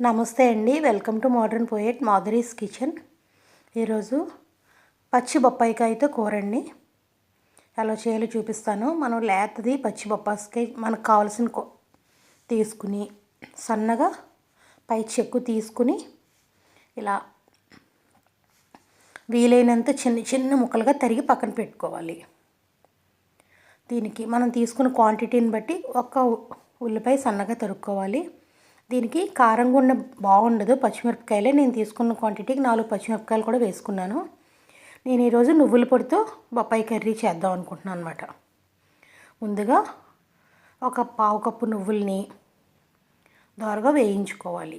నమస్తే అండి. Welcome to modern poet Madhuri's kitchen. ఈరోజు పచ్చి బొప్పాయికాయతో కూరండి. ఎలా చేయాలో చూపిస్తాను. మనం లేతది పచ్చి బొప్పాయికాయ మనకు కావాల్సిన తీసుకుని సన్నగా పై చెక్కు తీసుకుని ఇలా వీలైనంత చిన్న చిన్న ముక్కలుగా తరిగి పక్కన పెట్టుకోవాలి. దీనికి మనం తీసుకున్న క్వాంటిటీని బట్టి ఒక ఉల్లిపాయ సన్నగా తరుక్కోవాలి. దీనికి కారంగా ఉన్న బాగుండదు. పచ్చిమిరపకాయలే నేను తీసుకున్న క్వాంటిటీకి నాలుగు పచ్చిమిరపకాయలు కూడా వేసుకున్నాను. నేను ఈరోజు నువ్వుల పొడితో బొప్పాయి కర్రీ చేద్దాం అనుకుంటున్నాను అనమాట ముందుగా ఒక పావు కప్పు నువ్వుల్ని దోరగా వేయించుకోవాలి.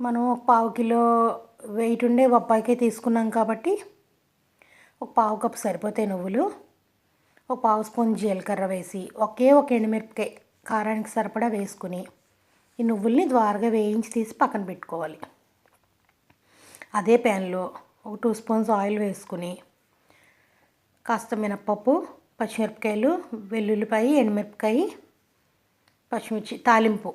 మనం ఒక పావు కిలో వెయిట్ ఉండే బొప్పాయికే తీసుకున్నాం కాబట్టి ఒక పావు కప్పు సరిపోతాయి నువ్వులు ఒక పావు స్పూన్ జీలకర్ర వేసి ఒకే ఒక ఎండుమిరపకాయ కారానికి సరిపడా వేసుకుని ఈ నువ్వుల్ని ద్వారగా వేయించి తీసి పక్కన పెట్టుకోవాలి. అదే ప్యాన్లో ఒక టూ స్పూన్స్ ఆయిల్ వేసుకుని కాస్త మినప్పప్పు పచ్చిమిరపకాయలు వెల్లుల్లిపాయ ఎండుమిరపకాయ పచ్చిమిర్చి తాలింపు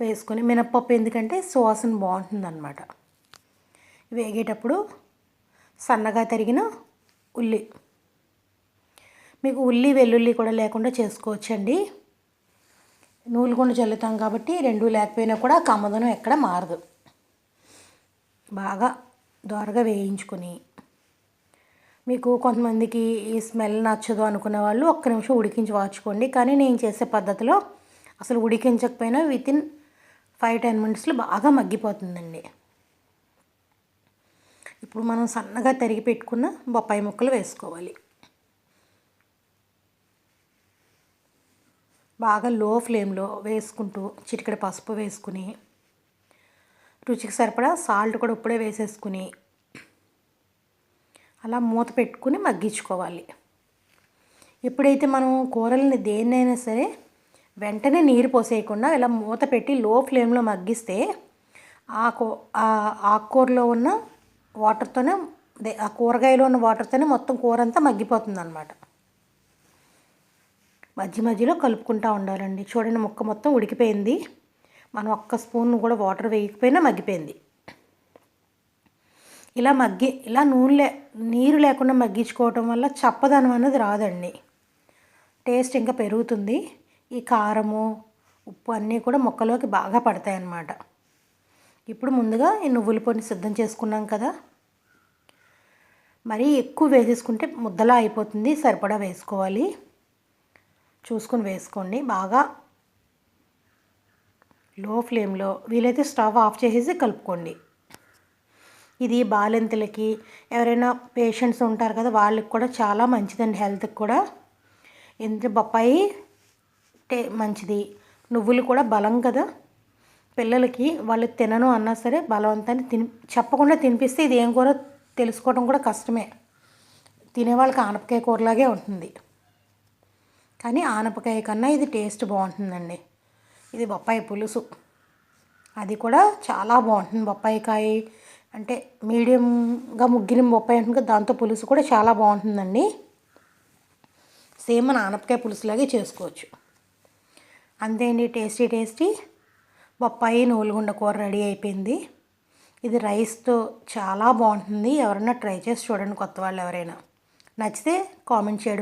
వేసుకొని మినప్పప్పు ఎందుకంటే సువాసన బాగుంటుందన్నమాట. వేగేటప్పుడు సన్నగా తరిగిన ఉల్లి మీకు ఉల్లి వెల్లుల్లి కూడా లేకుండా చేసుకోవచ్చండి. కొండ చల్లుతాం కాబట్టి రెండు లేకపోయినా కూడా కమ్మదనం ఎక్కడ మారదు. బాగా దోరగా వేయించుకుని. మీకు కొంతమందికి ఈ స్మెల్ నచ్చదు అనుకునే వాళ్ళు ఒక్క నిమిషం ఉడికించి వాచుకోండి. కానీ నేను చేసే పద్ధతిలో అసలు ఉడికించకపోయినా విత్ ఇన్ ఫైవ్ టెన్ మినిట్స్లో బాగా మగ్గిపోతుందండి. ఇప్పుడు మనం సన్నగా తరిగి పెట్టుకున్న బొప్పాయి ముక్కలు వేసుకోవాలి. బాగా లో ఫ్లేమ్లో వేసుకుంటూ చిటికడ పసుపు వేసుకుని రుచికి సరిపడా సాల్ట్ కూడా ఇప్పుడే వేసేసుకుని అలా మూత పెట్టుకుని మగ్గించుకోవాలి. ఎప్పుడైతే మనం కూరల్ని దేన్నైనా సరే వెంటనే నీరు పోసేయకుండా ఇలా మూత పెట్టి లో ఫ్లేమ్లో మగ్గిస్తే ఆ కూ ఆకుకూరలో ఉన్న వాటర్తోనే ఆ కూరగాయలో ఉన్న వాటర్తోనే మొత్తం కూర అంతా మగ్గిపోతుంది అనమాట మధ్య మధ్యలో కలుపుకుంటూ ఉండాలండి. చూడండి ముక్క మొత్తం ఉడికిపోయింది. మనం ఒక్క స్పూన్ కూడా వాటర్ వేయకపోయినా మగ్గిపోయింది. ఇలా మగ్గి ఇలా నూనె నీరు లేకుండా మగ్గించుకోవటం వల్ల చప్పదనం అనేది రాదండి. టేస్ట్ ఇంకా పెరుగుతుంది. ఈ కారము ఉప్పు అన్నీ కూడా ముక్కలోకి బాగా పడతాయి అన్నమాట ఇప్పుడు ముందుగా ఈ నువ్వుల పొడిని సిద్ధం చేసుకున్నాం కదా. మరీ ఎక్కువ వేసేసుకుంటే ముద్దలా అయిపోతుంది సరిపడా వేసుకోవాలి. చూసుకొని వేసుకోండి. బాగా లో ఫ్లేమ్లో వీలైతే స్టవ్ ఆఫ్ చేసేసి కలుపుకోండి. ఇది బాలింతలకి ఎవరైనా పేషెంట్స్ ఉంటారు కదా వాళ్ళకి కూడా చాలా మంచిదండి హెల్త్కి కూడా. ఎంత బొప్పాయి టే మంచిది. నువ్వులు కూడా బలం కదా. పిల్లలకి వాళ్ళు తినను అన్నా సరే బలవంతాన్ని తిని చెప్పకుండా తినిపిస్తే ఇది ఏం కూర తెలుసుకోవడం కూడా కష్టమే. తినే వాళ్ళకి ఆనపకాయ కూరలాగే ఉంటుంది. కానీ ఆనపకాయ కన్నా ఇది టేస్ట్ బాగుంటుందండి. ఇది బొప్పాయి పులుసు. అది కూడా చాలా బాగుంటుంది బొప్పాయికాయ. అంటే మీడియంగా ముగ్గిన బొప్పాయి ఉంటుంది దాంతో పులుసు కూడా చాలా బాగుంటుందండి. సేమ్ మన ఆనపకాయ పులుసులాగే చేసుకోవచ్చు. అంతే అండి టేస్టీ టేస్టీ. బొప్పాయి నూలుగుండ కూర రెడీ అయిపోయింది. ఇది రైస్తో చాలా బాగుంటుంది. ఎవరైనా ట్రై చేసి చూడండి కొత్త వాళ్ళు ఎవరైనా. నచ్చితే కామెంట్ చేయడం